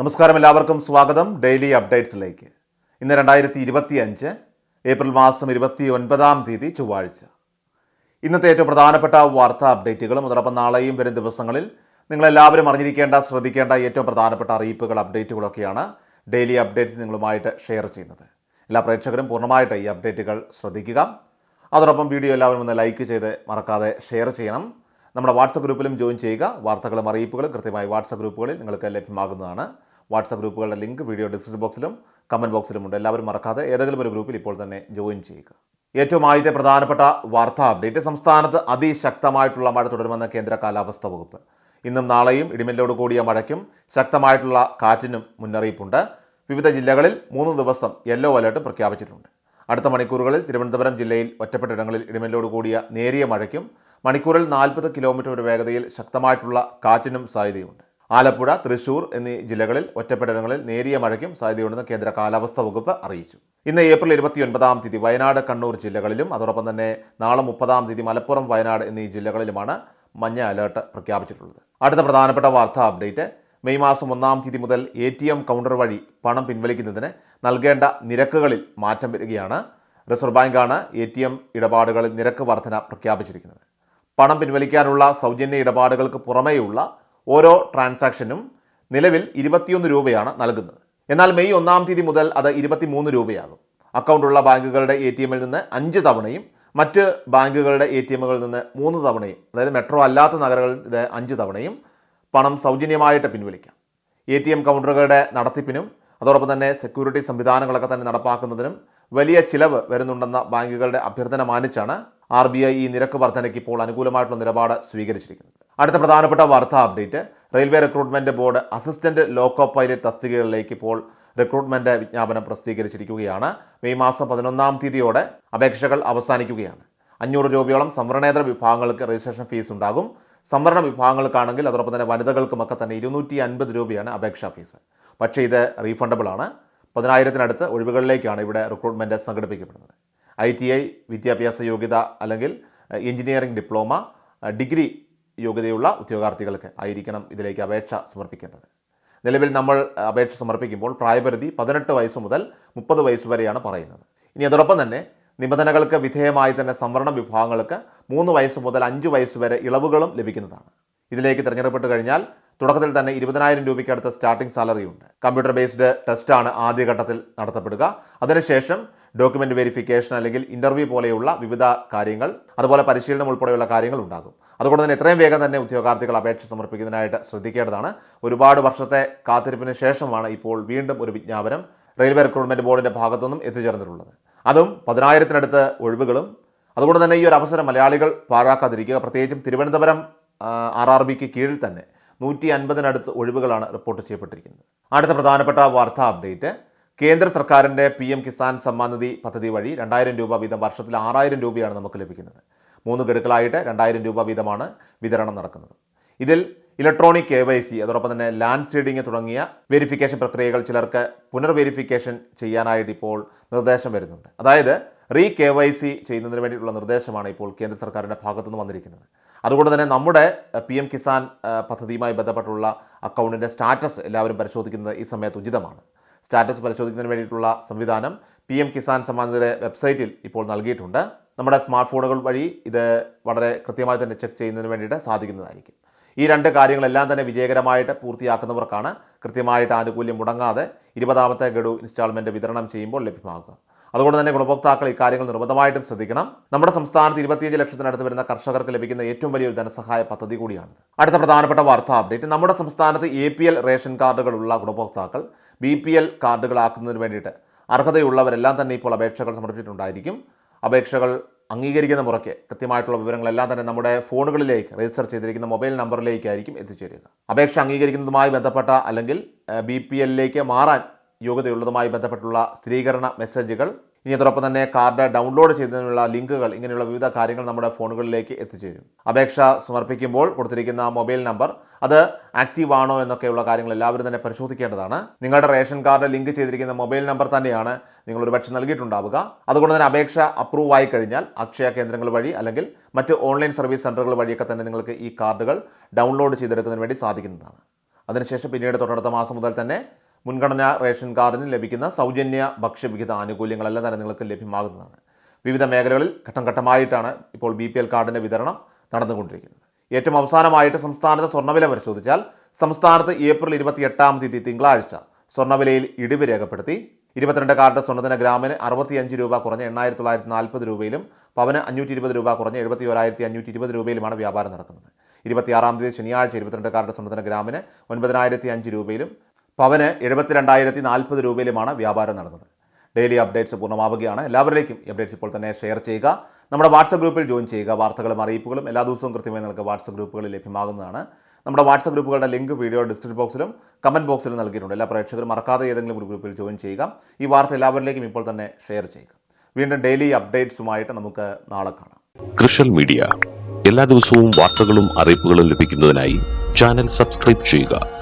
നമസ്കാരം എല്ലാവർക്കും. സ്വാഗതം. ഡെയിലി അപ്ഡേറ്റ്സിലേക്ക്. ഇന്ന് രണ്ടായിരത്തി ഇരുപത്തി അഞ്ച് ഏപ്രിൽ മാസം ഇരുപത്തി ഒൻപതാം തീയതി ചൊവ്വാഴ്ച. ഇന്നത്തെ ഏറ്റവും പ്രധാനപ്പെട്ട വാർത്താ അപ്ഡേറ്റുകളും അതോടൊപ്പം നാളെയും വരും ദിവസങ്ങളിൽ നിങ്ങളെല്ലാവരും അറിഞ്ഞിരിക്കേണ്ട ശ്രദ്ധിക്കേണ്ട ഏറ്റവും പ്രധാനപ്പെട്ട അറിയിപ്പുകൾ അപ്ഡേറ്റുകളൊക്കെയാണ് ഡെയിലി അപ്ഡേറ്റ്സ് നിങ്ങളുമായിട്ട് ഷെയർ ചെയ്യുന്നത്. എല്ലാ പ്രേക്ഷകരും പൂർണമായിട്ട് ഈ അപ്ഡേറ്റുകൾ ശ്രദ്ധിക്കുക. അതോടൊപ്പം വീഡിയോ എല്ലാവരും ഒന്ന് ലൈക്ക് ചെയ്ത് മറക്കാതെ ഷെയർ ചെയ്യണം. നമ്മുടെ വാട്സപ്പ് ഗ്രൂപ്പിലും ജോയിൻ ചെയ്യുക. വാർത്തകളും അറിയിപ്പുകളും കൃത്യമായി വാട്സപ്പ് ഗ്രൂപ്പുകളിൽ നിങ്ങൾക്ക് ലഭ്യമാകുന്നതാണ്. വാട്സപ്പ് ഗ്രൂപ്പുകളുടെ ലിങ്ക് വീഡിയോ ഡിസ്ക്രിപ്ഷൻ ബോക്സിലും കമന്റ് ബോക്സിലും ഉണ്ട്. എല്ലാവരും മറക്കാതെ ഏതെങ്കിലും ഒരു ഗ്രൂപ്പിൽ ഇപ്പോൾ തന്നെ ജോയിൻ ചെയ്യുക. ഏറ്റവും ആദ്യത്തെ പ്രധാനപ്പെട്ട വാർത്താ അപ്ഡേറ്റ് സംസ്ഥാനത്ത് അതിശക്തമായിട്ടുള്ള മഴ തുടരുമെന്ന് കേന്ദ്ര കാലാവസ്ഥാ വകുപ്പ്. ഇന്നും നാളെയും ഇടിമിന്നലോട് കൂടിയ മഴയ്ക്കും ശക്തമായിട്ടുള്ള കാറ്റിനും മുന്നറിയിപ്പുണ്ട്. വിവിധ ജില്ലകളിൽ മൂന്ന് ദിവസം യെല്ലോ അലേർട്ട് പ്രഖ്യാപിച്ചിട്ടുണ്ട്. അടുത്ത മണിക്കൂറുകളിൽ തിരുവനന്തപുരം ജില്ലയിൽ ഒറ്റപ്പെട്ടിടങ്ങളിൽ ഇടിമിന്നലോട് കൂടിയ നേരിയ മഴയ്ക്കും മണിക്കൂറിൽ നാൽപ്പത് കിലോമീറ്റർ വരെ വേഗതയിൽ ശക്തമായിട്ടുള്ള കാറ്റിനും സാധ്യതയുണ്ട് ആലപ്പുഴ തൃശൂർ എന്നീ ജില്ലകളിൽ ഒറ്റപ്പെടലങ്ങളിൽ നേരിയ മഴയ്ക്കും സാധ്യതയുണ്ടെന്ന് കേന്ദ്ര കാലാവസ്ഥാ വകുപ്പ് അറിയിച്ചു. ഇന്ന് ഏപ്രിൽ ഇരുപത്തിയൊൻപതാം തീയതി വയനാട് കണ്ണൂർ ജില്ലകളിലും അതോടൊപ്പം തന്നെ നാളെ മുപ്പതാം തീയതി മലപ്പുറം വയനാട് എന്നീ ജില്ലകളിലുമാണ് മഞ്ഞ അലേർട്ട് പ്രഖ്യാപിച്ചിട്ടുള്ളത്. അടുത്ത പ്രധാനപ്പെട്ട വാർത്താ അപ്ഡേറ്റ് മെയ് മാസം ഒന്നാം തീയതി മുതൽ എ ടി എം കൗണ്ടർ വഴി പണം പിൻവലിക്കുന്നതിന് നൽകേണ്ട നിരക്കുകളിൽ മാറ്റം വരികയാണ്. റിസർവ് ബാങ്കാണ് എ ടി എം ഇടപാടുകളിൽ നിരക്ക് വർധന പ്രഖ്യാപിച്ചിരിക്കുന്നത്. പണം പിൻവലിക്കാനുള്ള സൗജന്യ ഇടപാടുകൾക്ക് പുറമേയുള്ള ഓരോ ട്രാൻസാക്ഷനും നിലവിൽ ഇരുപത്തിയൊന്ന് രൂപയാണ് നൽകുന്നത്. എന്നാൽ മെയ് ഒന്നാം തീയതി മുതൽ അത് ഇരുപത്തിമൂന്ന് രൂപയാകും. അക്കൗണ്ടുള്ള ബാങ്കുകളുടെ എ ടി എമ്മിൽ നിന്ന് അഞ്ച് തവണയും മറ്റ് ബാങ്കുകളുടെ എ ടി എമ്മുകളിൽ നിന്ന് മൂന്ന് തവണയും അതായത് മെട്രോ അല്ലാത്ത നഗരങ്ങളിൽ ഇത് അഞ്ച് തവണയും പണം സൗജന്യമായിട്ട് പിൻവലിക്കാം. എ ടി എം കൗണ്ടറുകളുടെ നടത്തിപ്പിനും അതോടൊപ്പം തന്നെ സെക്യൂരിറ്റി സംവിധാനങ്ങളൊക്കെ തന്നെ നടപ്പാക്കുന്നതിനും വലിയ ചിലവ് വരുന്നുണ്ടെന്ന ബാങ്കുകളുടെ അഭ്യർത്ഥന മാനിച്ചാണ് ആർ ബി ഐ ഈ നിരക്ക് വർധനയ്ക്ക് ഇപ്പോൾ അനുകൂലമായിട്ടുള്ള നിലപാട് സ്വീകരിച്ചിരിക്കുന്നത്. അടുത്ത പ്രധാനപ്പെട്ട വാർത്താ update railway recruitment board assistant loco pilot തസ്തികകളിലേക്ക് ഇപ്പോൾ റിക്രൂട്ട്മെന്റ് വിജ്ഞാപനം പ്രസിദ്ധീകരിച്ചിരിക്കുകയാണ്. മെയ് മാസം പതിനൊന്നാം തീയതിയോടെ അപേക്ഷകൾ അവസാനിക്കുകയാണ്. അഞ്ഞൂറ് രൂപയോളം സംവരണേതര വിഭാഗങ്ങൾക്ക് രജിസ്ട്രേഷൻ ഫീസ് ഉണ്ടാകും. സംവരണ വിഭാഗങ്ങൾക്കാണെങ്കിൽ അതോടൊപ്പം തന്നെ വനിതകൾക്കുമൊക്കെ തന്നെ ഇരുന്നൂറ്റി അൻപത് രൂപയാണ് അപേക്ഷാ ഫീസ്. പക്ഷേ ഇത് റീഫണ്ടബിൾ ആണ്. പതിനായിരത്തിനടുത്ത് ഒഴിവുകളിലേക്കാണ് ഇവിടെ റിക്രൂട്ട്മെന്റ് സംഘടിപ്പിക്കപ്പെടുന്നത്. ഐ ടി ഐ വിദ്യാഭ്യാസ യോഗ്യത അല്ലെങ്കിൽ എഞ്ചിനീയറിംഗ് ഡിപ്ലോമ ഡിഗ്രി യോഗ്യതയുള്ള ഉദ്യോഗാർത്ഥികൾക്ക് ആയിരിക്കണം ഇതിലേക്ക് അപേക്ഷ സമർപ്പിക്കേണ്ടത്. നിലവിൽ നമ്മൾ അപേക്ഷ സമർപ്പിക്കുമ്പോൾ പ്രായപരിധി പതിനെട്ട് വയസ്സ് മുതൽ മുപ്പത് വയസ്സ് വരെയാണ് പറയുന്നത്. ഇനി അതോടൊപ്പം തന്നെ നിബന്ധനകൾക്ക് വിധേയമായി തന്നെ സംവരണ വിഭാഗങ്ങൾക്ക് മൂന്ന് വയസ്സ് മുതൽ അഞ്ച് വയസ്സ് വരെ ഇളവുകളും ലഭിക്കുന്നതാണ്. ഇതിലേക്ക് തിരഞ്ഞെടുപ്പെട്ട് കഴിഞ്ഞാൽ തുടക്കത്തിൽ തന്നെ ഇരുപതിനായിരം രൂപയ്ക്ക് അടുത്ത സ്റ്റാർട്ടിംഗ് സാലറി ഉണ്ട്. കമ്പ്യൂട്ടർ ബേസ്ഡ് ടെസ്റ്റാണ് ആദ്യഘട്ടത്തിൽ നടത്തപ്പെടുക. അതിനുശേഷം ഡോക്യുമെന്റ് വെരിഫിക്കേഷൻ അല്ലെങ്കിൽ ഇന്റർവ്യൂ പോലെയുള്ള വിവിധ കാര്യങ്ങൾ അതുപോലെ പരിശീലനം ഉൾപ്പെടെയുള്ള കാര്യങ്ങൾ ഉണ്ടാകും. അതുകൊണ്ട് തന്നെ എത്രയും വേഗം തന്നെ ഉദ്യോഗാർത്ഥികൾ അപേക്ഷ സമർപ്പിക്കുന്നതിനായിട്ട് ശ്രദ്ധിക്കേണ്ടതാണ്. ഒരുപാട് വർഷത്തെ കാത്തിരിപ്പിന് ശേഷമാണ് ഇപ്പോൾ വീണ്ടും ഒരു വിജ്ഞാപനം റെയിൽവേ റിക്രൂട്ട്മെന്റ് ബോർഡിന്റെ ഭാഗത്തുനിന്നും എത്തിച്ചേർന്നിട്ടുള്ളത്. അതും പതിനായിരത്തിനടുത്ത് ഒഴിവുകളും അതുകൊണ്ട് തന്നെ ഈ ഒരു അവസരം മലയാളികൾ പാഴാക്കാതിരിക്കുക. പ്രത്യേകിച്ചും തിരുവനന്തപുരം ആർ ആർ ബിക്ക് കീഴിൽ തന്നെ നൂറ്റി അൻപതിനടുത്ത് ഒഴിവുകളാണ് റിപ്പോർട്ട് ചെയ്യപ്പെട്ടിരിക്കുന്നത്. അടുത്ത പ്രധാനപ്പെട്ട വാർത്താ അപ്ഡേറ്റ് കേന്ദ്ര സർക്കാരിന്റെ പി എം കിസാൻ സമ്മാൻ നിധി പദ്ധതി വഴി രണ്ടായിരം രൂപ വീതം വർഷത്തിൽ ആറായിരം രൂപയാണ് നമുക്ക് ലഭിക്കുന്നത്. മൂന്ന് ഗഡുക്കളായിട്ട് രണ്ടായിരം രൂപ വീതമാണ് വിതരണം നടക്കുന്നത്. ഇതിൽ ഇലക്ട്രോണിക് കെ വൈ സി അതോടൊപ്പം തന്നെ ലാൻഡ് സീഡിംഗ് തുടങ്ങിയ വെരിഫിക്കേഷൻ പ്രക്രിയകൾ ചിലർക്ക് പുനർവെരിഫിക്കേഷൻ ചെയ്യാനായിട്ട് ഇപ്പോൾ നിർദ്ദേശം വരുന്നുണ്ട്. അതായത് റീ കെ വൈ സി ചെയ്യുന്നതിന് വേണ്ടിയിട്ടുള്ള നിർദ്ദേശമാണ് ഇപ്പോൾ കേന്ദ്ര സർക്കാരിന്റെ ഭാഗത്തുനിന്ന് വന്നിരിക്കുന്നത്. അതുകൊണ്ട് തന്നെ നമ്മുടെ പി എം കിസാൻ പദ്ധതിയുമായി ബന്ധപ്പെട്ടുള്ള അക്കൗണ്ടിന്റെ സ്റ്റാറ്റസ് എല്ലാവരും പരിശോധിക്കുന്നത് ഈ സമയത്ത് ഉചിതമാണ്. സ്റ്റാറ്റസ് പരിശോധിക്കുന്നതിന് വേണ്ടിയിട്ടുള്ള സംവിധാനം പി എം കിസാൻ സമ്മാനത്തിന്റെ വെബ്സൈറ്റിൽ ഇപ്പോൾ നൽകിയിട്ടുണ്ട്. നമ്മുടെ സ്മാർട്ട് ഫോണുകൾ വഴി ഇത് വളരെ കൃത്യമായി തന്നെ ചെക്ക് ചെയ്യുന്നതിന് വേണ്ടിയിട്ട് സാധിക്കുന്നതായിരിക്കും. ഈ രണ്ട് കാര്യങ്ങളെല്ലാം തന്നെ വിജയകരമായിട്ട് പൂർത്തിയാക്കുന്നവർക്കാണ് കൃത്യമായിട്ട് ആനുകൂല്യം മുടങ്ങാതെ ഇരുപതാമത്തെ ഗഡു ഇൻസ്റ്റാൾമെന്റ് വിതരണം ചെയ്യുമ്പോൾ ലഭ്യമാകുക. അതുകൊണ്ട് തന്നെ ഗുണഭോക്താക്കൾ ഇക്കാര്യങ്ങൾ നിർബന്ധമായിട്ടും ശ്രദ്ധിക്കണം. നമ്മുടെ സംസ്ഥാനത്ത് ഇരുപത്തിയഞ്ച് ലക്ഷത്തിനടുത്ത് വരുന്ന കർഷകർക്ക് ലഭിക്കുന്ന ഏറ്റവും വലിയൊരു ധനസഹായ പദ്ധതി കൂടിയാണ് അടുത്ത പ്രധാനപ്പെട്ട വാർത്താ അപ്ഡേറ്റ്. നമ്മുടെ സംസ്ഥാനത്ത് എ റേഷൻ കാർഡുകളുള്ള ഗുണഭോക്താക്കൾ ബി പി എൽ കാർഡുകളാക്കുന്നതിന് വേണ്ടിയിട്ട്. അർഹതയുള്ളവരെല്ലാം തന്നെ ഇപ്പോൾ അപേക്ഷകൾ സമർപ്പിച്ചിട്ടുണ്ടായിരിക്കും. അപേക്ഷകൾ അംഗീകരിക്കുന്ന മുറയ്ക്ക് കൃത്യമായിട്ടുള്ള വിവരങ്ങളെല്ലാം തന്നെ നമ്മുടെ ഫോണുകളിലേക്ക് രജിസ്റ്റർ ചെയ്തിരിക്കുന്ന മൊബൈൽ നമ്പറിലേക്കായിരിക്കും എത്തിച്ചേരുക. അപേക്ഷ അംഗീകരിക്കുന്നതുമായി ബന്ധപ്പെട്ട അല്ലെങ്കിൽ ബി പി എല്ലിലേക്ക് മാറാൻ യോഗ്യതയുള്ളതുമായി ബന്ധപ്പെട്ടുള്ള സ്ഥിരീകരണ മെസ്സേജുകൾ ഇനി അതോടൊപ്പം തന്നെ കാർഡ് ഡൗൺലോഡ് ചെയ്തതിനുള്ള ലിങ്കുകൾ ഇങ്ങനെയുള്ള വിവിധ കാര്യങ്ങൾ നമ്മുടെ ഫോണുകളിലേക്ക് എത്തിച്ചേരും. അപേക്ഷ സമർപ്പിക്കുമ്പോൾ കൊടുത്തിരിക്കുന്ന മൊബൈൽ നമ്പർ അത് ആക്റ്റീവ് ആണോ എന്നൊക്കെയുള്ള കാര്യങ്ങൾ എല്ലാവരും തന്നെ പരിശോധിക്കേണ്ടതാണ്. നിങ്ങളുടെ റേഷൻ കാർഡ് ലിങ്ക് ചെയ്തിരിക്കുന്ന മൊബൈൽ നമ്പർ തന്നെയാണ് നിങ്ങൾ ഒരുപക്ഷെ നൽകിയിട്ടുണ്ടാവുക. അതുകൊണ്ട് തന്നെ അപേക്ഷ അപ്രൂവ് ആയി കഴിഞ്ഞാൽ അക്ഷയ കേന്ദ്രങ്ങൾ വഴി അല്ലെങ്കിൽ മറ്റ് ഓൺലൈൻ സർവീസ് സെന്ററുകൾ വഴിയൊക്കെ തന്നെ നിങ്ങൾക്ക് ഈ കാർഡുകൾ ഡൗൺലോഡ് ചെയ്തെടുക്കുന്നതിന് വേണ്ടി സാധിക്കുന്നതാണ്. അതിനുശേഷം പിന്നീട് തൊട്ടടുത്ത മാസം മുതൽ തന്നെ മുൻഗണനാ റേഷൻ കാർഡിന് ലഭിക്കുന്ന സൗജന്യ ഭക്ഷ്യവിഹിത ആനുകൂല്യങ്ങളെല്ലാം തന്നെ നിങ്ങൾക്ക് ലഭ്യമാകുന്നതാണ്. വിവിധ മേഖലകളിൽ ഘട്ടം ഘട്ടമായിട്ടാണ് ഇപ്പോൾ ബി പി എൽ കാർഡിന്റെ വിതരണം നടന്നുകൊണ്ടിരിക്കുന്നത്. ഏറ്റവും അവസാനമായിട്ട് സംസ്ഥാനത്തെ സ്വർണവില പരിശോധിച്ചാൽ സംസ്ഥാനത്ത് ഏപ്രിൽ ഇരുപത്തി എട്ടാം തീയതി തിങ്കളാഴ്ച സ്വർണവിലയിൽ ഇടിവ് രേഖപ്പെടുത്തി. ഇരുപത്തിരണ്ട് കാർഡ് സ്വർണത്തിന് ഗ്രാമിന് അറുപത്തിയഞ്ച് രൂപ കുറഞ്ഞ് എണ്ണായിരത്തി തൊള്ളായിരത്തി നാൽപ്പത് രൂപയിലും പവന് അഞ്ഞൂറ്റി ഇരുപത് രൂപ കുറഞ്ഞ് എഴുപത്തി ഒരായിരത്തി അഞ്ഞൂറ്റി ഇരുപത് രൂപയിലുമാണ് വ്യാപാരം നടക്കുന്നത്. ഇരുപത്തിയാറാം തീയതി ശനിയാഴ്ച ഇരുപത്തിരണ്ട് കാർഡ് സ്വർണത്തിന് ഗ്രാമിന് ഒൻപതിനായിരത്തി അഞ്ച് രൂപയിലും പവന് എഴുപത്തിരണ്ടായിരത്തി നാൽപ്പത് രൂപയിലുമാണ് വ്യാപാരം നടന്നത്. ഡെയിലി അപ്ഡേറ്റ്സ് പൂർണമാവുകയാണ്. എല്ലാവരിലേക്കും അപ്ഡേറ്റ്സ് ഇപ്പോൾ തന്നെ ഷെയർ ചെയ്യുക. നമ്മുടെ വാട്സപ്പ് ഗ്രൂപ്പിൽ ജോയിൻ ചെയ്യുക. വാർത്തകളും അറിയിപ്പുകളും എല്ലാ ദിവസവും കൃത്യമായി നിങ്ങൾക്ക് വാട്സപ്പ് ഗ്രൂപ്പുകളിൽ ലഭ്യമാകുന്നതാണ്. നമ്മുടെ വാട്സപ്പ് ഗ്രൂപ്പുകളുടെ ലിങ്ക് വീഡിയോ ഡിസ്ക്രിപ്ഷൻ ബോക്സിലും കമന്റ് ബോക്സിലും നൽകിയിട്ടുണ്ട്. എല്ലാ പ്രേക്ഷകരും മറക്കാതെ ഏതെങ്കിലും ഒരു ഗ്രൂപ്പിൽ ജോയിൻ ചെയ്യുക. ഈ വാർത്ത എല്ലാവരിലേക്കും ഇപ്പോൾ തന്നെ ഷെയർ ചെയ്യുക. വീണ്ടും ഡെയിലി അപ്ഡേറ്റ്സുമായിട്ട് നമുക്ക് നാളെ കാണാം. കൃഷൽ മീഡിയ. എല്ലാ ദിവസവും വാർത്തകളും അറിയിപ്പുകളും ലഭിക്കുന്നതിനായി ചാനൽ സബ്സ്ക്രൈബ് ചെയ്യുക.